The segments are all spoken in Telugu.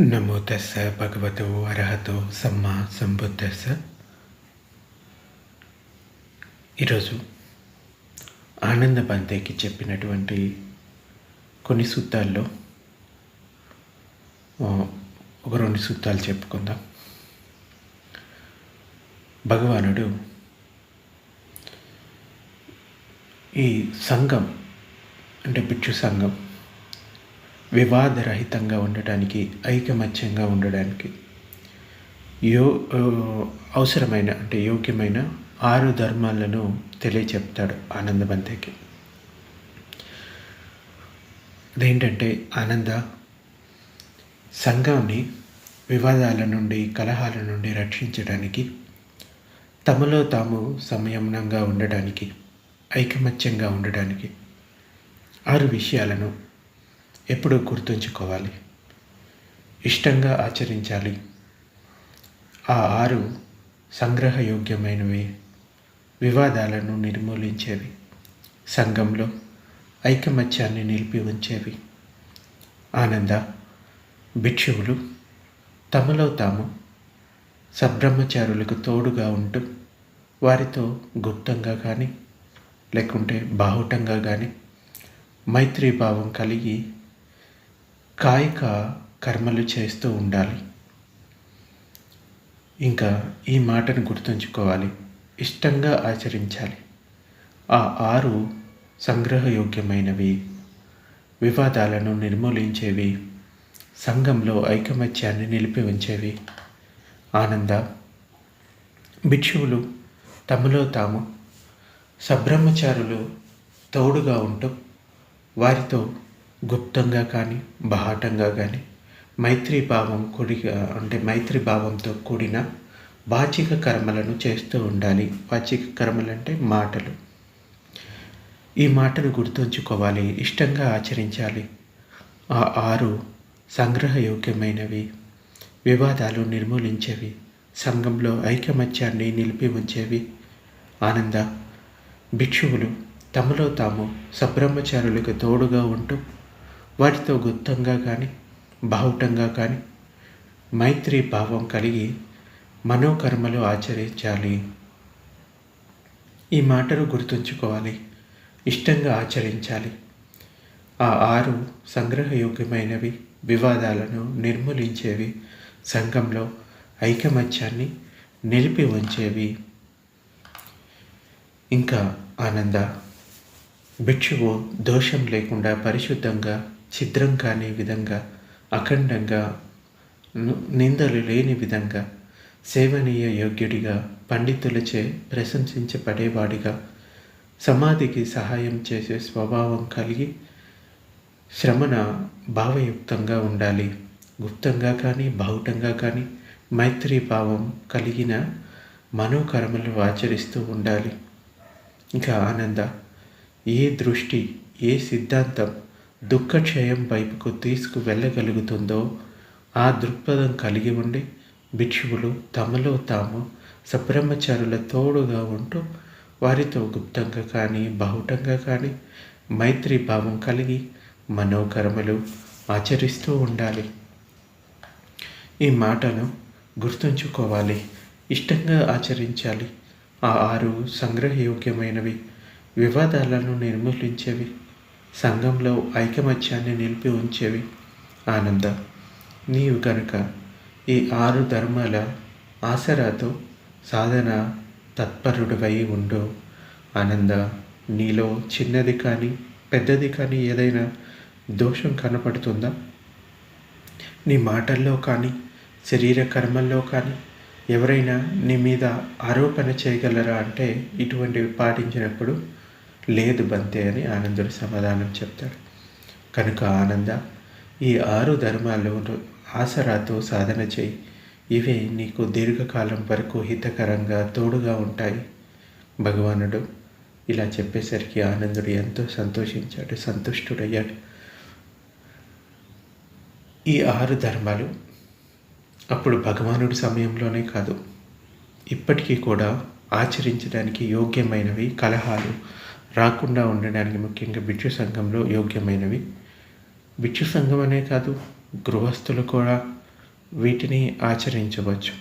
నమో తస్స భగవతో అర్హతో సమ్మా సంబుద్ధస్స ఈరోజు ఆనంద బంతేకి చెప్పినటువంటి కొన్ని సూత్రాల్లో ఒక రెండు సూత్రాలు చెప్పుకుందాం. భగవానుడు ఈ సంఘం అంటే భిక్షు సంఘం వివాదరహితంగా ఉండటానికి ఐకమత్యంగా ఉండడానికి యో అవసరమైన అంటే యోగ్యమైన ఆరు ధర్మాలను తెలియచెప్తాడు ఆనందబంతకి అదేంటంటే ఆనంద సంఘాన్ని వివాదాల నుండి కలహాల నుండి రక్షించడానికి తమలో తాము సంయమనంగా ఉండడానికి ఐకమత్యంగా ఉండడానికి ఆరు విషయాలను ఎప్పుడూ గుర్తుంచుకోవాలి. ఇష్టంగా ఆచరించాలి. ఆ ఆరు సంగ్రహయోగ్యమైనవి. వివాదాలను నిర్మూలించేవి. సంఘంలో ఐకమత్యాన్ని నిలిపి ఉంచేవి. ఆనంద భిక్షువులు తమలో తాము సబ్రహ్మచారులకు తోడుగా ఉంటూ వారితో గుప్తంగా కానీ లేకుంటే బాహుటంగా కానీ మైత్రీభావం కలిగి కాయిక కర్మలు చేస్తూ ఉండాలి. ఇంకా ఈ మాటను గుర్తుంచుకోవాలి. ఇష్టంగా ఆచరించాలి. ఆ ఆరు సంగ్రహయోగ్యమైనవి. వివాదాలను నిర్మూలించేవి. సంఘంలో ఐకమత్యాన్ని నిలిపి ఉంచేవి. ఆనంద భిక్షువులు తమలో తాము సబ్రహ్మచారులు తోడుగా ఉంటూ వారితో గుప్తంగా కానీ బహాటంగా కానీ మైత్రీభావం కూడిగా అంటే మైత్రీభావంతో కూడిన వాచిక కర్మలను చేస్తూ ఉండాలి. వాచిక కర్మలు అంటే మాటలు. ఈ మాటను గుర్తుంచుకోవాలి. ఇష్టంగా ఆచరించాలి. ఆ ఆరు సంగ్రహయోగ్యమైనవి. వివాదాలు నిర్మూలించేవి. సంఘంలో ఐకమత్యాన్ని నిలిపి ఉంచేవి. ఆనంద భిక్షువులు తమలో తాము సబ్రహ్మచారులకు తోడుగా ఉంటూ వాటితో గుప్తంగా కానీ బాహుటంగా కానీ మైత్రి భావం కలిగి మనోకర్మలు ఆచరించాలి. ఈ మాటను గుర్తుంచుకోవాలి. ఇష్టంగా ఆచరించాలి. ఆ ఆరు సంగ్రహయోగ్యమైనవి వివాదాలను నిర్మూలించేవి సంఘంలో ఐకమత్యాన్ని నిలిపి ఉంచేవి. ఇంకా ఆనంద భిక్షువు దోషం లేకుండా పరిశుద్ధంగా ఛిద్రం కాని విధంగా అఖండంగా నిందలు లేని విధంగా సేవనీయ యోగ్యుడిగా పండితులచే ప్రశంసించబడేవాడిగా సమాధికి సహాయం చేసే స్వభావం కలిగి శ్రమణ భావయుక్తంగా ఉండాలి. గుప్తంగా కానీ బాహుటంగా కానీ మైత్రీ భావం కలిగిన మనోకర్మలు ఆచరిస్తూ ఉండాలి. ఇంకా ఆనంద ఏ దృష్టి ఏ సిద్ధాంతం దుఃఖక్షయం వైపుకు తీసుకు వెళ్ళగలుగుతుందో ఆ దృక్పథం కలిగి ఉండి భిక్షువులు తమలో తాము సబ్రహ్మచారుల తోడుగా ఉంటూ వారితో గుప్తంగా కానీ బాహుటంగా కానీ మైత్రీభావం కలిగి మనోకర్మలు ఆచరిస్తూ ఉండాలి. ఈ మాటను గుర్తుంచుకోవాలి. ఇష్టంగా ఆచరించాలి. ఆ ఆరు సంగ్రహయోగ్యమైనవి వివాదాలను నిర్మూలించేవి సంఘంలో ఐకమత్యాన్ని నిలిపి ఉంచేవి. ఆనంద నీవు కనుక ఈ ఆరు ధర్మాల ఆసరాతో సాధన తత్పరుడివై ఉండు. ఆనంద నీలో చిన్నది కానీ పెద్దది కానీ ఏదైనా దోషం కనపడుతుందా? నీ మాటల్లో కానీ శరీర కర్మల్లో కానీ ఎవరైనా నీ మీద ఆరోపణ చేయగలరా? అంటే ఇటువంటివి పాటించినప్పుడు లేదు బంతే అని ఆనందుడు సమాధానం చెప్తాడు. కనుక ఆనంద ఈ ఆరు ధర్మాలు ఆసరాతో సాధన చేయి. ఇవే నీకు దీర్ఘకాలం వరకు హితకరంగా తోడుగా ఉంటాయి. భగవానుడు ఇలా చెప్పేసరికి ఆనందుడు ఎంతో సంతోషించాడు సంతుష్టుడయ్యాడు. ఈ ఆరు ధర్మాలు అప్పుడు భగవానుడి సమయంలోనే కాదు ఇప్పటికీ కూడా ఆచరించడానికి యోగ్యమైనవి కలహాలు రాకుండా ఉండడానికి ముఖ్యంగా బిచ్చు సంఘంలో యోగ్యమైనవి. బిచ్చు సంఘం అనే కాదు గృహస్థులు కూడా వీటిని ఆచరించవచ్చు.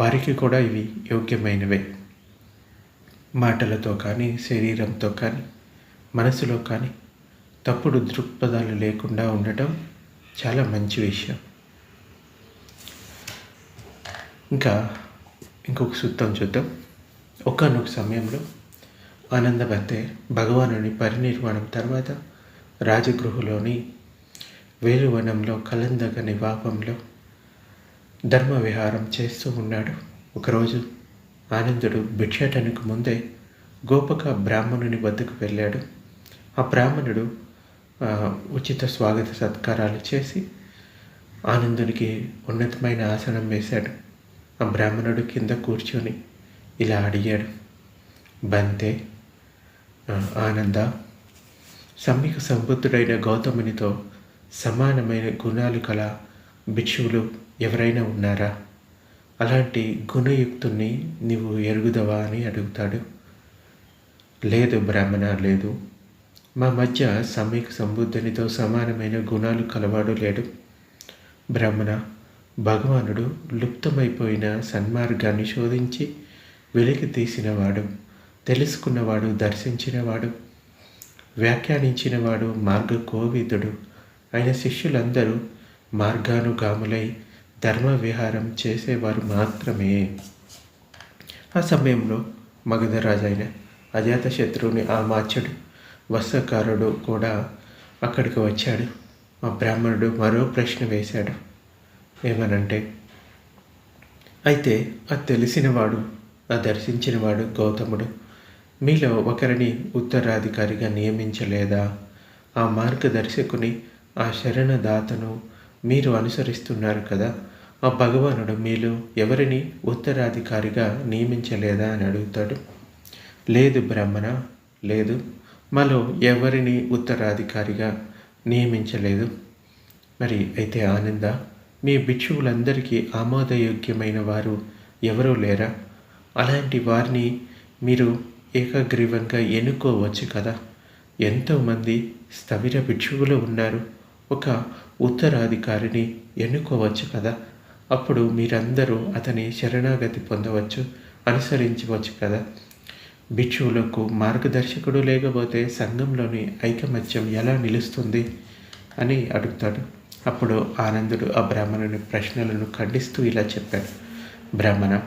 వారికి కూడా ఇవి యోగ్యమైనవే. మాటలతో కానీ శరీరంతో కానీ మనసులో కానీ తప్పుడు దృక్పథాలు లేకుండా ఉండటం చాలా మంచి విషయం. ఇంకా ఇంకొక సూత్రం చూద్దాం. ఒకనొక సమయంలో ఆనందభత్తే భగవానుని పరినిర్వాణం తర్వాత రాజగృహలోని వేలువనంలో కలందగ నివాపంలో ధర్మ విహారం చేస్తూ ఉన్నాడు. ఒకరోజు ఆనందుడు భిక్షాటనకు ముందే గోపక బ్రాహ్మణుని వద్దకు వెళ్ళాడు. ఆ బ్రాహ్మణుడు ఉచిత స్వాగత సత్కారాలు చేసి ఆనందునికి ఉన్నతమైన ఆసనం వేశాడు. ఆ బ్రాహ్మణుడు కింద కూర్చొని ఇలా అడిగాడు. బంతే ఆనంద సమ్మిక సంబుద్ధుడైన గౌతమునితో సమానమైన గుణాలు కల భిక్షువులు ఎవరైనా ఉన్నారా? అలాంటి గుణయుక్తుణ్ణి నీవు ఎరుగుదవా అని అడుగుతాడు. లేదు బ్రాహ్మణ లేదు. మా మధ్య సమ్మిక సంబుద్ధునితో సమానమైన గుణాలు కలవాడు లేడు. బ్రాహ్మణ భగవానుడు లుప్తమైపోయిన సన్మార్గాన్ని శోధించి వెలికి తీసినవాడు తెలుసుకున్నవాడు దర్శించినవాడు వ్యాఖ్యానించినవాడు మార్గ కోవిదుడు ఆయన శిష్యులందరూ మార్గానుగాములై ధర్మ విహారం చేసేవారు మాత్రమే. ఆ సమయంలో మగధరాజు అయిన అజాతశత్రువుని ఆ మాచ్యుడు వస్త్రకారుడు కూడా అక్కడికి వచ్చాడు. ఆ బ్రాహ్మణుడు మరో ప్రశ్న వేశాడు. ఏమనంటే అయితే ఆ తెలిసినవాడు ఆ దర్శించినవాడు గౌతముడు మీలో ఒకరిని ఉత్తరాధికారిగా నియమించలేదా? ఆ మార్గదర్శకుని ఆ శరణదాతను మీరు అనుసరిస్తున్నారు కదా? ఆ భగవానుడు మీలో ఎవరిని ఉత్తరాధికారిగా నియమించలేదా అని అడుగుతాడు. లేదు బ్రహ్మణ లేదు. మాలో ఎవరిని ఉత్తరాధికారిగా నియమించలేదు? మరి అయితే ఆనంద మీ భిక్షువులందరికీ ఆమోదయోగ్యమైన వారు ఎవరూ లేరా? అలాంటి వారిని మీరు ఏకగ్రీవంగా ఎన్నుకోవచ్చు కదా. ఎంతోమంది స్థవిర భిక్షువులు ఉన్నారు. ఒక ఉత్తరాధికారిని ఎన్నుకోవచ్చు కదా. అప్పుడు మీరందరూ అతని శరణాగతి పొందవచ్చు అనుసరించవచ్చు కదా. భిక్షువులకు మార్గదర్శకుడు లేకపోతే సంఘంలోని ఐకమత్యం ఎలా నిలుస్తుంది అని అడుగుతాడు. అప్పుడు ఆనందుడు ఆ బ్రాహ్మణుని ప్రశ్నలను ఖండిస్తూ ఇలా చెప్పాడు. బ్రాహ్మణ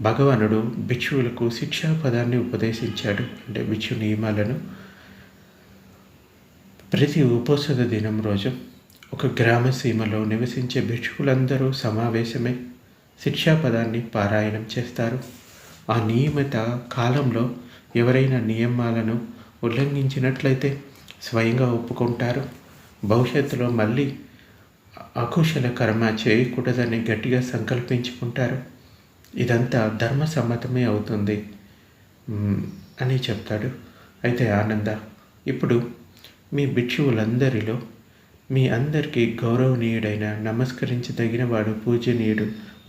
భగవానుడు భిక్షువులకు శిక్షా పదాన్ని ఉపదేశించాడు. అంటే భిక్షు నియమాలను. ప్రతి ఉపోసద దినం రోజు ఒక గ్రామ సీమలో నివసించే భిక్షువులందరూ సమావేశమై శిక్షాపదాన్ని పారాయణం చేస్తారు. ఆ నియమిత కాలంలో ఎవరైనా నియమాలను ఉల్లంఘించినట్లయితే స్వయంగా ఒప్పుకుంటారు. భవిష్యత్తులో మళ్ళీ అకుశల కర్మ చేయకూడదని గట్టిగా సంకల్పించుకుంటారు. ఇదంతా ధర్మ సమ్మతమే అవుతుంది అని చెప్తాడు. అయితే ఆనంద ఇప్పుడు మీ భిక్షువులందరిలో మీ అందరికీ గౌరవనీయుడైన నమస్కరించదగినవాడు పూజనీయుడు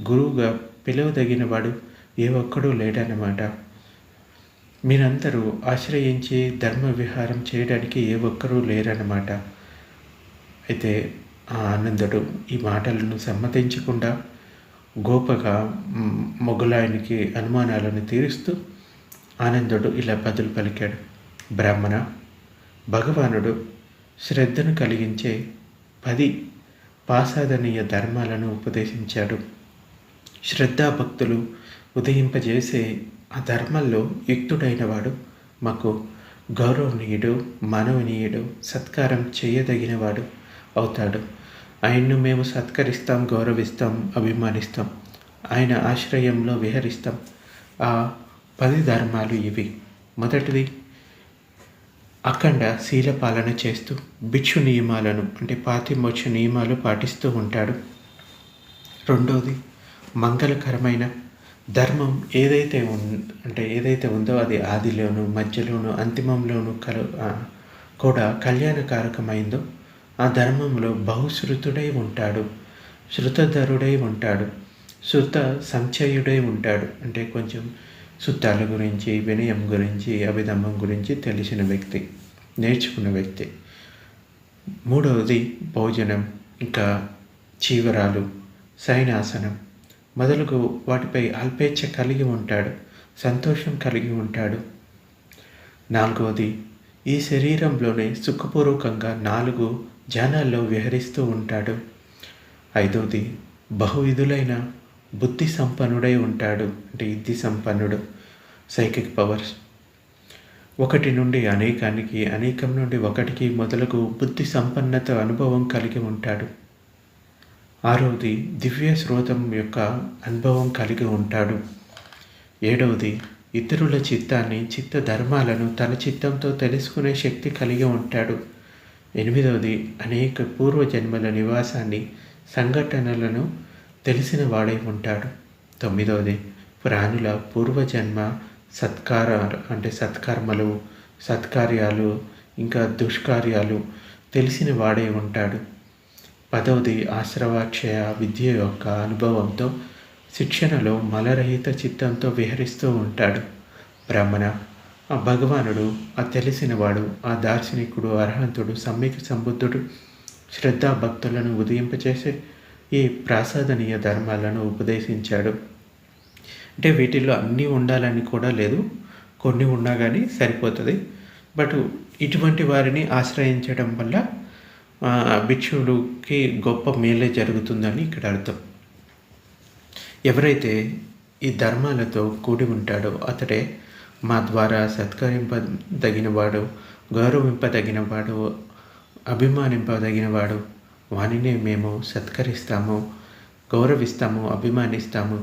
గురువుగా పిలవదగినవాడు ఏ ఒక్కడూ లేడన్నమాట. మీరందరూ ఆశ్రయించి ధర్మ విహారం చేయడానికి ఏ ఒక్కరూ లేరన్నమాట. అయితే ఆ ఆనందుడు ఈ మాటలను సమ్మతించకుండా గోపగా మొగులాయనికి అనుమానాలను తీరుస్తూ ఆనందుడు ఇలా బదులు పలికాడు. బ్రాహ్మణ భగవానుడు శ్రద్ధను కలిగించే పది పాసాదనీయ ధర్మాలను ఉపదేశించాడు. శ్రద్ధాభక్తులు ఉదయింపజేసే ఆ ధర్మంలో యుక్తుడైన వాడు మాకు గౌరవనీయుడు మానవనీయుడు సత్కారం చేయదగినవాడు అవుతాడు. ఆయన్ను మేము సత్కరిస్తాం గౌరవిస్తాం అభిమానిస్తాం. ఆయన ఆశ్రయంలో విహరిస్తాం. ఆ పది ధర్మాలు ఇవి. మొదటిది అఖండ శీల పాలన చేస్తూ భిక్షు నియమాలను అంటే పాతిమోక్ష నియమాలు పాటిస్తూ ఉంటాడు. రెండోది మంగళకరమైన ధర్మం ఏదైతే ఉన్ అంటే ఏదైతే ఉందో అది ఆదిలోను మధ్యలోను అంతిమంలోను కల కూడా కళ్యాణకారకమైందో ఆ ధర్మంలో బహుశ్రుతుడై ఉంటాడు శృతధరుడై ఉంటాడు శృత సంచయుడై ఉంటాడు. అంటే కొంచెం సుత్తాల గురించి వినయం గురించి అభిధమ్మం గురించి తెలిసిన వ్యక్తి నేర్చుకున్న వ్యక్తి. మూడవది భోజనం ఇంకా చీవరాలు సైనాసనం. మొదలగు వాటిపై అల్పేచ్ఛ కలిగి ఉంటాడు సంతోషం కలిగి ఉంటాడు. నాలుగవది ఈ శరీరంలోనే సుఖపూర్వకంగా నాలుగు ధ్యానాల్లో విహరిస్తూ ఉంటాడు. ఐదవది బహువిధులైన బుద్ధి సంపన్నుడై ఉంటాడు. అంటే ఇద్ది సంపన్నుడు సైకిక్ పవర్స్. ఒకటి నుండి అనేకానికి అనేకం నుండి ఒకటికి మొదలగు బుద్ధి సంపన్నత అనుభవం కలిగి ఉంటాడు. ఆరవది దివ్య స్రోతం యొక్క అనుభవం కలిగి ఉంటాడు. ఏడవది ఇతరుల చిత్తాన్ని చిత్త ధర్మాలను తన చిత్తంతో తెలుసుకునే శక్తి కలిగి ఉంటాడు. ఎనిమిదవది అనేక పూర్వజన్మల నివాసాన్ని సంఘటనలను తెలిసిన వాడై ఉంటాడు. తొమ్మిదవది ప్రాణుల పూర్వజన్మ సత్కారాలు అంటే సత్కర్మలు సత్కార్యాలు ఇంకా దుష్కార్యాలు తెలిసిన వాడే ఉంటాడు. పదవది ఆశ్రవాక్షయ విద్య యొక్క అనుభవంతో శిక్షణలో మలరహిత చిత్తంతో విహరిస్తూ ఉంటాడు. భ్రమణ ఆ భగవానుడు ఆ తెలిసినవాడు ఆ దార్శనికుడు అర్హంతుడు సమ్యక్ సంబుద్ధుడు శ్రద్ధా భక్తులను ఉదయింపచేసే ఈ ప్రాసాదనీయ ధర్మాలను ఉపదేశించాడు. అంటే వీటిల్లో అన్నీ ఉండాలని కూడా లేదు. కొన్ని ఉన్నా కానీ సరిపోతుంది. బట్ ఇటువంటి వారిని ఆశ్రయించడం వల్ల భిక్షువుడికి గొప్ప మేలే జరుగుతుందని ఇక్కడ అర్థం. ఎవరైతే ఈ ధర్మాలతో కూడి ఉంటాడో అతడే మా ద్వారా సత్కరింపదగినవాడు గౌరవింపదగినవాడు అభిమానింపదగినవాడు. వానినే మేము సత్కరిస్తాము గౌరవిస్తాము అభిమానిస్తాము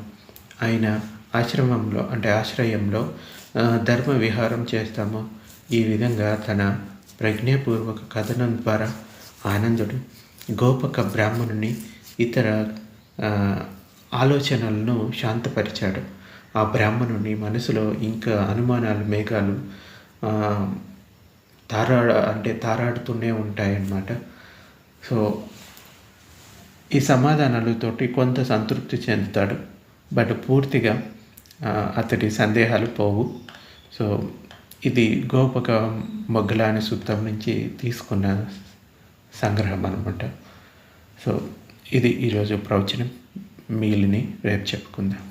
ఆయన ఆశ్రమంలో అంటే ఆశ్రయంలో ధర్మ విహారం చేస్తాము. ఈ విధంగా తన ప్రజ్ఞాపూర్వక కథనం ద్వారా ఆనందుడు గోపక బ్రాహ్మణుని ఇతర ఆలోచనలను శాంతపరిచాడు. ఆ బ్రాహ్మణుని మనసులో ఇంకా అనుమానాలు మేఘాలు తారా అంటే తారాడుతూనే ఉంటాయన్నమాట. సో ఈ సమాధానాలతోటి కొంత సంతృప్తి చెందుతాడు. బట్ పూర్తిగా అతడి సందేహాలు పోవు. సో ఇది గోపక మొగ్గలాని సూత్రం నుంచి తీసుకున్న సంగ్రహం అనమాట సో ఇది ఈరోజు ప్రవచనం. మిగిలిని రేపు చెప్పుకుందాం.